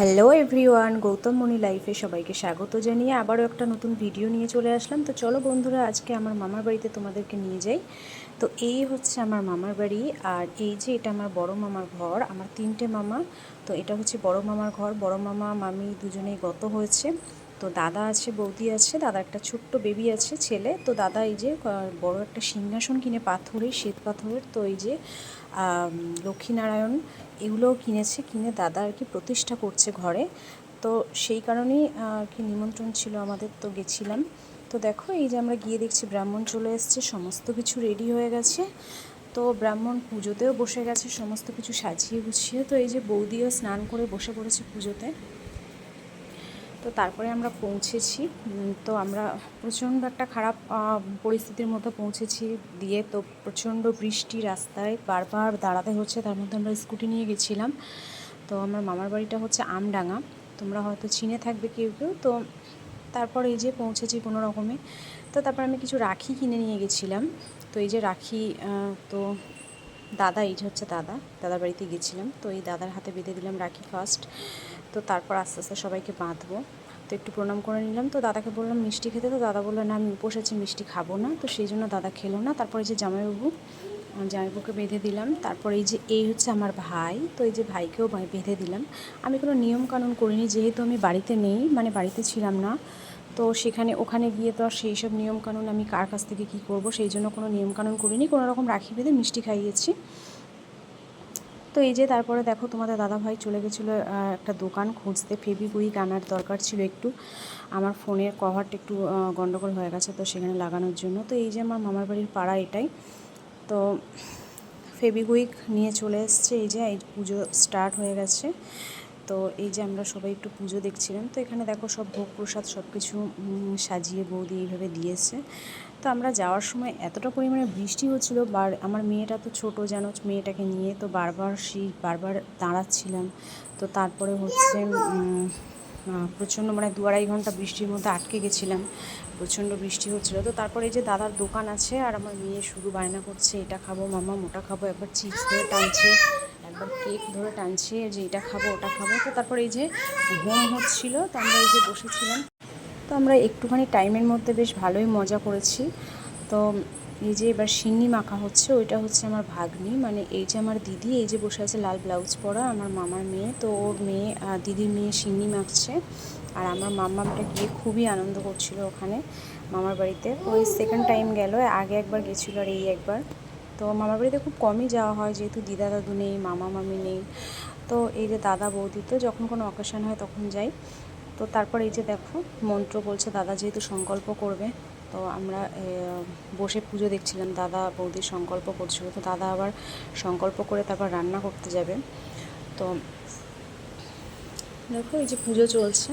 Hello everyone Gautam মণি লাইফে সবাইকে স্বাগত জানিয়ে আবারও একটা নতুন ভিডিও নিয়ে চলে আসলাম। তো চলো বন্ধুরা, আজকে আমার মামার বাড়িতে তোমাদেরকে নিয়ে যাই। তো এই হচ্ছে আমার মামার বাড়ি, আর এই যে এটা আমার বড় মামার ঘর, আমার তিনটে মামা। তো এটা হচ্ছে বড় মামার ঘর, বড় মামা, মামি দুজনেই গত হয়েছে। তো দাদা আছে, বৌদি আছে, দাদা একটা ছোট্ট বেবি আছে, ছেলে। তো দাদা এই যে বড় একটা সিংহাসন কিনে পাথরের, শ্বেত পাথরের, তো এই যে লক্ষ্মীনারায়ণ এগুলোও কিনেছে, কিনে দাদা আর কি প্রতিষ্ঠা করছে ঘরে। তো সেই কারণেই আর কি নিমন্ত্রণ ছিল আমাদের, তো গেছিলাম। তো দেখো, এই যে আমরা গিয়ে দেখছি, ব্রাহ্মণ চলে এসছে, সমস্ত কিছু রেডি হয়ে গেছে। তো ব্রাহ্মণ পুজোতেও বসে গেছে, সমস্ত কিছু সাজিয়ে গুছিয়ে। তো এই যে বৌদিও স্নান করে বসে পড়েছে পুজোতে। তো তারপরে আমরা পৌঁছেছি। তো আমরা প্রচণ্ড একটা খারাপ পরিস্থিতির মধ্যে পৌঁছেছি দিয়ে তো প্রচণ্ড বৃষ্টি রাস্তায় বারবার দাঁড়াতে হচ্ছে, তার মধ্যে আমরা স্কুটি নিয়ে গেছিলাম। তো আমার মামার বাড়িটা হচ্ছে আমডাঙ্গা। তোমরা হয়তো চিনে থাকবে কেউ কেউ। তো তারপর এই যে পৌঁছেছি কোনো রকমে। তো তারপর আমি কিছু রাখি কিনে নিয়ে গেছিলাম। তো এই যে রাখি তো দাদা এইটা হচ্ছে দাদা, দাদার বাড়িতে গেছিলাম। তো এই দাদার হাতে বেঁধে দিলাম রাখি ফার্স্ট তো তারপর আস্তে আস্তে সবাইকে বাঁধবো। তো একটু প্রণাম করে নিলাম। তো দাদাকে বললাম, মিষ্টি খেতে? তো দাদা বলল, না, আমি উপোস আছি, মিষ্টি খাব না। তো সেই জন্য দাদা খেলো না। তারপরে যে জামাইবাবু জামাইবাবুকে বেঁধে দিলাম। তারপর এই যে, এই হচ্ছে আমার ভাই। তো এই যে ভাইকেও বেঁধে দিলাম। আমি কোনো নিয়ম কানুন করিনি, যেহেতু আমি বাড়িতে নেই মানে বাড়িতে ছিলাম না। তো সেখানে, ওখানে গিয়ে তো আর সেই সব নিয়মকানুন আমি কার কাছ থেকে কী করব? সেই জন্য কোনো নিয়মকানুন করিনি। কোনো রকম রাখি বেঁধে মিষ্টি খাইয়েছি। তো এই যে তারপরে দেখো তোমাদের দাদাভাই চলে গেছিল একটা দোকান খুঁজতে। ফেবিকুইক আনার দরকার ছিল একটু। আমার ফোনের কভারটা একটু গণ্ডগোল হয়ে গেছে তো সেখানে লাগানোর জন্য। তো এই যে আমার মামার বাড়ির পাড়া এটাই। তো ফেবিকুইক নিয়ে চলে এসছে। এই যে, এই পুজো স্টার্ট হয়ে গেছে। তো এই যে আমরা সবাই একটু পুজো দেখছিলাম, তো এখানে দেখো সব ভোগ প্রসাদ সব কিছু সাজিয়ে বৌদি এইভাবে দিয়েছে। তো আমরা যাওয়ার সময় এতটা পরিমাণে বৃষ্টি হচ্ছিল বার আমার মেয়েটা তো ছোট যেন মেয়েটাকে নিয়ে তো বারবার সেই, বারবার দাঁড়াচ্ছিলাম। তো তারপরে হচ্ছে প্রচণ্ড মানে দু আড়াই ঘণ্টা বৃষ্টির মধ্যে আটকে গেছিলাম, প্রচণ্ড বৃষ্টি হচ্ছিল। তো তারপরে এই যে দাদার দোকান আছে, আর আমার মেয়ে শুধু বায়না করছে, এটা খাব মামা, মোটা খাব, একবার চিপস ধরে টানছে। কেক ধরে টানছে যে এটা খাব, ওটা খাব। তো তারপরে এই যে হোম হচ্ছিল, তো আমরা এই যে বসেছিলাম। তো আমরা একটুখানি টাইমের মধ্যে বেশ ভালোই মজা করেছি। তো এই যে এবার সিন্নি মাখা হচ্ছে, ওইটা হচ্ছে আমার ভাগ্নি। মানে এই যে আমার দিদি, এই যে বসে আছে লাল ব্লাউজ পরা আমার মামার মেয়ে। তো ওর মেয়ে দিদির মেয়ে সিন্নি মাখছে। আর আমার মামাটা গিয়ে খুবই আনন্দ করছিল ওখানে মামার বাড়িতে। ওই সেকেন্ড টাইম গেল, আগে একবার গেছিল আর এই একবার। তো মামার বাড়িতে খুব কমই যাওয়া হয়, যেহেতু দিদা দাদু নেই, মামা মামি নেই। তো এই যে দাদা বৌদি, তো যখন কোনো অকেশন হয় তখন যাই। তো তারপর এই যে দেখো, মন্ত্র বলছে দাদা যেহেতু সংকল্প করবে, তো আমরা বসে পুজো দেখছিলাম, দাদা বৌদি সংকল্প করছিল। তো দাদা আবার সংকল্প করে তারপর রান্না করতে যাবে। তো দেখো এই যে পুজো চলছে।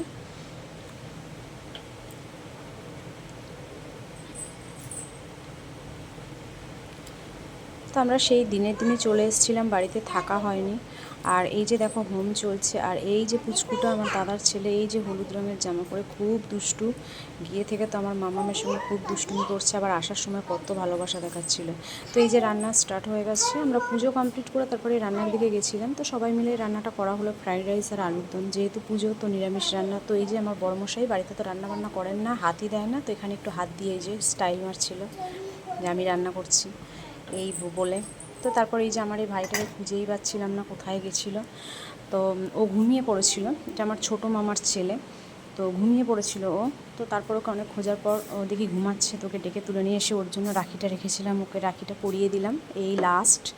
তো আমরা সেই দিনের দিনে চলে এসেছিলাম, বাড়িতে থাকা হয়নি। আর এই যে দেখো হোম চলছে, আর এই যে পুচকুটা আমার দাদার ছেলে, এই যে হলুদ রঙের জামা পরে খুব দুষ্টু। গিয়ে থেকে তো আমার মামামের সঙ্গে খুব দুষ্টুমি করছে, আবার আসার সময় কত ভালোবাসা দেখাচ্ছিল। তো এই যে রান্না স্টার্ট হয়ে গেছে, আমরা পুজো কমপ্লিট করে তারপরে রান্নার দিকে গেছিলাম। তো সবাই মিলে রান্নাটা করা হলো ফ্রাইড রাইস আর আলুর দম। যেহেতু পুজো, তো নিরামিষ রান্না। তো এই যে আমার বড়মশাই, বাড়িতে তো রান্না বান্না করেন না, হাতই দেয় না। তো এখানে একটু হাত দিয়ে এই যে স্টাইল মারছিল যে আমি রান্না করছি। এই বলে। তো তারপর এই যে আমার এই ভাইটাকে খুঁজেই পাচ্ছিলাম না কোথায় গেছিল। তো ও ঘুমিয়ে পড়েছিল। এটা আমার ছোটো মামার ছেলে। তো ঘুমিয়ে পড়েছিল ও। তো তারপর ওকে অনেক খোঁজার পর ও দেখি ঘুমাচ্ছে। তোকে ডেকে তুলে নিয়ে এসে ওর জন্য রাখিটা রেখেছিলাম। ওকে রাখিটা পরিয়ে দিলাম। এই লাস্ট